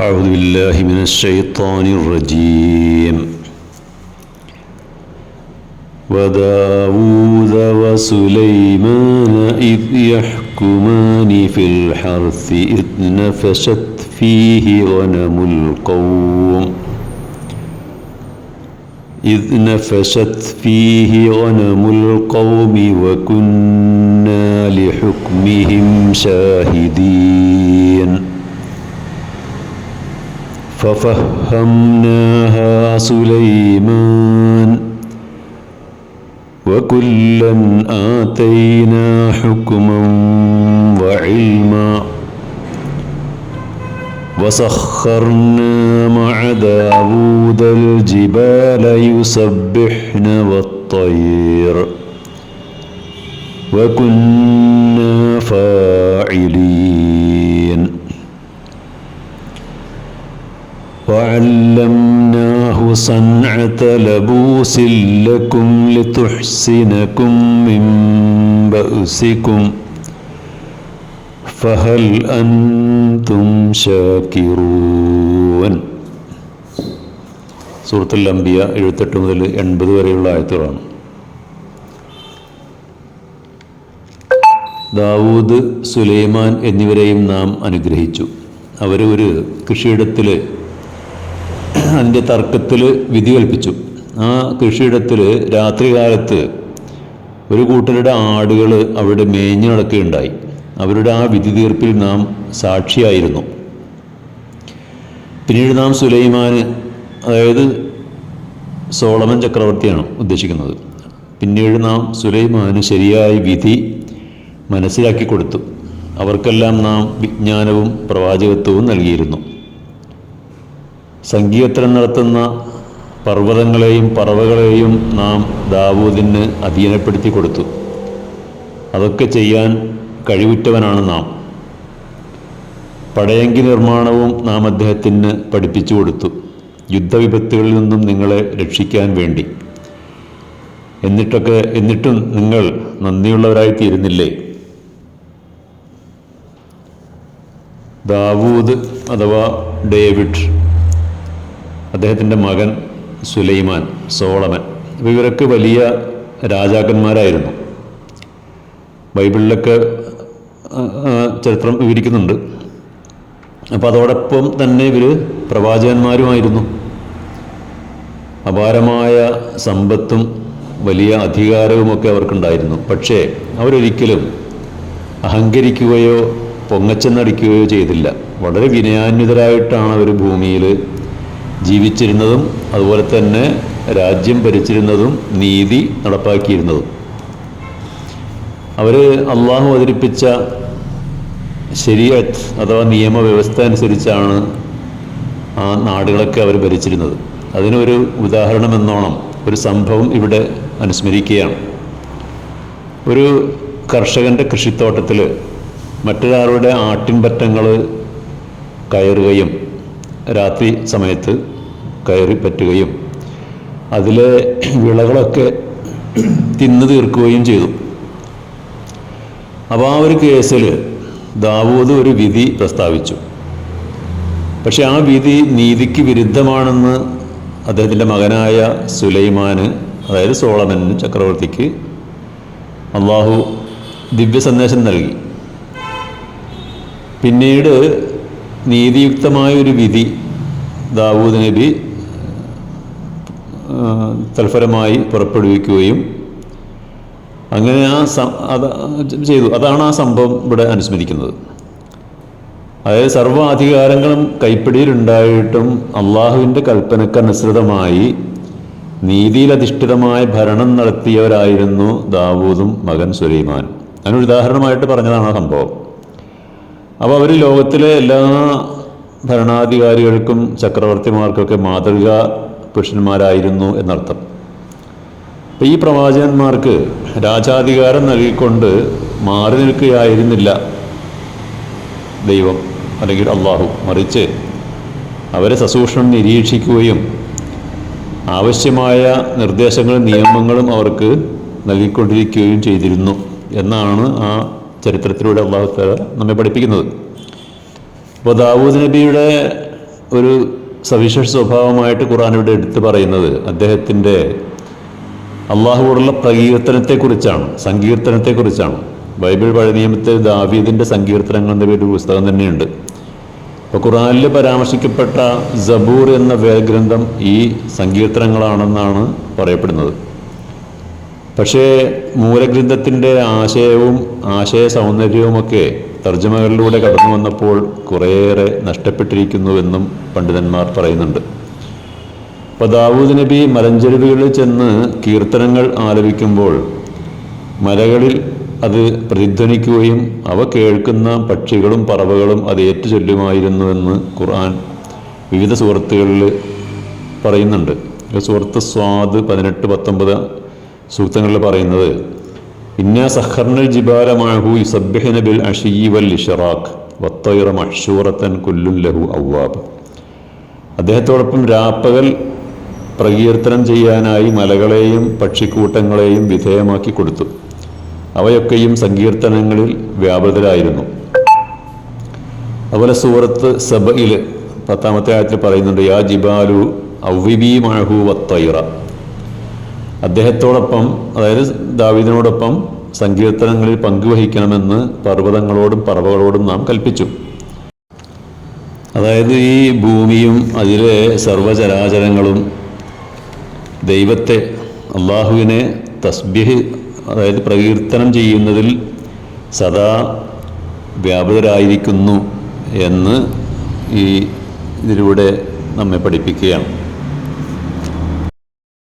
أعوذ بالله من الشيطان الرجيم. وداود وسليمان إذ يحكمان في الحرث إذ نفشت فيه غنم القوم. إذ نفشت فيه غنم القوم وكنا لحكمهم شاهدين. ففهمناها سليمان. وكلا آتينا حكما وعلما. وسخرنا مع داود الجبال يسبحن والطير. وكنا فاعلين. وعلمناه صنعة لبوس لكم لتحسنكم من بأسكم فهل أنتم شاكرون സൂറത്തുൽ അംബിയ എഴുപത്തെട്ട് മുതൽ എൺപത് വരെയുള്ള ആയത്തുകളാണ് ദാവൂദ് സുലൈമാൻ എന്നിവരെയും നാം അനുഗ്രഹിച്ചു അവർ ഒരു കൃഷിയിടത്തിൽ അതിന്റെ തർക്കത്തിൽ വിധി കൽപ്പിച്ചു. ആ കൃഷിയിടത്തിൽ രാത്രികാലത്ത് ഒരു കൂട്ടരുടെ ആടുകൾ അവിടെ മേഞ്ഞു നടക്കുകയുണ്ടായി. അവരുടെ ആ വിധി തീർപ്പിൽ നാം സാക്ഷിയായിരുന്നു. പിന്നീട് നാം സുലൈമാന് അതായത് സോളമൻ ചക്രവർത്തിയാണ് ഉദ്ദേശിക്കുന്നത്. പിന്നീട് നാം സുലൈമാന് ശരിയായ വിധി മനസ്സിലാക്കി കൊടുത്തു. അവർക്കെല്ലാം നാം വിജ്ഞാനവും പ്രവാചകത്വവും നൽകിയിരുന്നു. സംഗീതത്തിനം നടത്തുന്ന പർവതങ്ങളെയും പറവകളെയും നാം ദാവൂദിന് അധീനപ്പെടുത്തി കൊടുത്തു. അതൊക്കെ ചെയ്യാൻ കഴിവുറ്റവനാണ് നാം. പടയങ്കി നിർമ്മാണവും നാം അദ്ദേഹത്തിന് പഠിപ്പിച്ചു കൊടുത്തു. യുദ്ധവിപത്തുകളിൽ നിന്നും നിങ്ങളെ രക്ഷിക്കാൻ വേണ്ടി. എന്നിട്ടൊക്കെ എന്നിട്ടും നിങ്ങൾ നന്ദിയുള്ളവരായി തീരുന്നില്ലേ ദാവൂദ് അഥവാ ഡേവിഡ് അദ്ദേഹത്തിന്റെ മകൻ സുലൈമാൻ സോളമൻ അപ്പോൾ ഇവരൊക്കെ വലിയ രാജാക്കന്മാരായിരുന്നു. ബൈബിളിലൊക്കെ ചരിത്രം വിവരിക്കുന്നുണ്ട്. അപ്പോൾ അതോടൊപ്പം തന്നെ ഇവർ പ്രവാചകന്മാരുമായിരുന്നു. അപാരമായ സമ്പത്തും വലിയ അധികാരവുമൊക്കെ അവർക്കുണ്ടായിരുന്നു. പക്ഷേ അവരൊരിക്കലും അഹങ്കരിക്കുകയോ പൊങ്ങച്ചെന്നടിക്കുകയോ ചെയ്തില്ല. വളരെ വിനയാന്വിതരായിട്ടാണ് അവർ ഭൂമിയിൽ ജീവിച്ചിരുന്നതും അതുപോലെ തന്നെ രാജ്യം ഭരിച്ചിരുന്നതും നീതി നടപ്പാക്കിയിരുന്നതും. അവർ അള്ളാഹു അവതരിപ്പിച്ച ശരിയത്ത് അഥവാ നിയമവ്യവസ്ഥ അനുസരിച്ചാണ് ആ നാടുകളൊക്കെ അവർ ഭരിച്ചിരുന്നത്. അതിനൊരു ഉദാഹരണം എന്നോണം ഒരു സംഭവം ഇവിടെ അനുസ്മരിക്കുകയാണ്. ഒരു കർഷകന്റെ കൃഷിത്തോട്ടത്തിൽ മറ്റൊരാളുടെ ആട്ടിൻപറ്റങ്ങൾ കയറുകയും രാത്രി സമയത്ത് കയറി പറ്റുകയും അതിലെ വിളകളൊക്കെ തിന്നു തീർക്കുകയും ചെയ്തു. അപ്പോൾ ആ ഒരു കേസിൽ ദാവൂദ് ഒരു വിധി പ്രസ്താവിച്ചു. പക്ഷെ ആ വിധി നീതിക്ക് വിരുദ്ധമാണെന്ന് അദ്ദേഹത്തിന്റെ മകനായ സുലൈമാന് അതായത് സോളമൻ ചക്രവർത്തിക്ക് അള്ളാഹു ദിവ്യ സന്ദേശം നൽകി. പിന്നീട് നീതിയുക്തമായ ഒരു വിധി ദാവൂദ് നബി തൽഫലമായി പുറപ്പെടുവിക്കുകയും അങ്ങനെ ആ ചെയ്തു. അതാണ് ആ സംഭവം ഇവിടെ അനുസ്മരിക്കുന്നത്. അതായത് സർവാധികാരങ്ങളും കൈപ്പിടിയിലുണ്ടായിട്ടും അള്ളാഹുവിന്റെ കൽപ്പനക്കനുസൃതമായി നീതിയിലധിഷ്ഠിതമായ ഭരണം നടത്തിയവരായിരുന്നു ദാവൂദും മകൻ സുലൈമാൻ അതിനൊരു ഉദാഹരണമായിട്ട് പറഞ്ഞതാണ് ആ സംഭവം. അപ്പോൾ അവർ ലോകത്തിലെ എല്ലാ ഭരണാധികാരികൾക്കും ചക്രവർത്തിമാർക്കൊക്കെ മാതൃകാ പുരുഷന്മാരായിരുന്നു എന്നർത്ഥം. അപ്പം ഈ പ്രവാചകന്മാർക്ക് രാജാധികാരം നൽകിക്കൊണ്ട് മാറി നിൽക്കുകയായിരുന്നില്ല ദൈവം അല്ലെങ്കിൽ അള്ളാഹു. മറിച്ച് അവരെ സസൂക്ഷ്മം നിരീക്ഷിക്കുകയും ആവശ്യമായ നിർദ്ദേശങ്ങളും നിയമങ്ങളും അവർക്ക് നൽകിക്കൊണ്ടിരിക്കുകയും ചെയ്തിരുന്നു എന്നാണ് ആ ചരിത്രത്തിലൂടെ അള്ളാഹുത്താല നമ്മെ പഠിപ്പിക്കുന്നത്. അപ്പോൾ ദാവൂദ് നബിയുടെ ഒരു സവിശേഷ സ്വഭാവമായിട്ട് ഖുർആൻ ഇവിടെ എടുത്തു പറയുന്നത് അദ്ദേഹത്തിന്റെ അള്ളാഹുവോടുള്ള പ്രകീർത്തനത്തെക്കുറിച്ചാണ് സങ്കീർത്തനത്തെക്കുറിച്ചാണ്. ബൈബിൾ പഴയ നിയമത്തിൽ ദാവീദിന്റെ സങ്കീർത്തനങ്ങൾ എന്ന പേര് പുസ്തകം തന്നെയുണ്ട്. അപ്പോൾ ഖുറാനിൽ പരാമർശിക്കപ്പെട്ട ജബൂർ എന്ന വേദഗ്രന്ഥം ഈ സങ്കീർത്തനങ്ങളാണെന്നാണ് പറയപ്പെടുന്നത്. പക്ഷേ മൂലഗ്രന്ഥത്തിന്റെ ആശയവും ആശയ സൗന്ദര്യവുമൊക്കെ തർജമകളിലൂടെ കടന്നു വന്നപ്പോൾ കുറേയേറെ നഷ്ടപ്പെട്ടിരിക്കുന്നുവെന്നും പണ്ഡിതന്മാർ പറയുന്നുണ്ട്. അപ്പോൾ ദാവൂദ് നബി മലഞ്ചെരുവുകളിൽ ചെന്ന് കീർത്തനങ്ങൾ ആലപിക്കുമ്പോൾ മലകളിൽ അത് പ്രതിധ്വനിക്കുകയും അവ കേൾക്കുന്ന പക്ഷികളും പറവകളും അത് ഏറ്റുചൊല്ലുമായിരുന്നുവെന്ന് ഖുർആൻ വിവിധ സുഹൃത്തുക്കളിൽ പറയുന്നുണ്ട്. സുഹൃത്ത് സ്വാദ് പതിനെട്ട് പത്തൊമ്പത് സൂക്തങ്ങളിൽ പറയുന്നത് ഇന്ന സഹർണൽ ജിബാലമാഹു ഇസബ്ബിഹിന ബിൽ അഷീ വൽ ഇഷറാഖ് വത്തൈറ മഷൂറത്തൻ കുല്ലുൻ ലഹു ഔവാബ് അദ്ദേഹത്തോടൊപ്പം രാപ്പകൽ പ്രകീർത്തനം ചെയ്യാനായി മലകളെയും പക്ഷിക്കൂട്ടങ്ങളെയും വിധേയമാക്കി കൊടുത്തു. അവയൊക്കെയും സങ്കീർത്തനങ്ങളിൽ വ്യാപൃതരായിരുന്നു. അതുപോലെ സൂറത്ത് സബയിൽ പത്താമത്തെ ആയത്തിൽ പറയുന്നുണ്ട് യാ ജിബാലു ഔവിബി മഴഹു വത്തൈറ. അദ്ദേഹത്തോടൊപ്പം അതായത് ദാവീദിനോടൊപ്പം സങ്കീർത്തനങ്ങളിൽ പങ്കുവഹിക്കണമെന്ന് പർവതങ്ങളോടും പറവകളോടും നാം കൽപ്പിച്ചു. അതായത് ഈ ഭൂമിയും അതിലെ സർവചരാചരങ്ങളും ദൈവത്തെ അള്ളാഹുവിനെ തസ്ബിഹ് അതായത് പ്രകീർത്തനം ചെയ്യുന്നതിൽ സദാ വ്യാപൃതരായിരിക്കുന്നു എന്ന് ഈ ഇതിലൂടെ നമ്മെ പഠിപ്പിക്കുകയാണ്.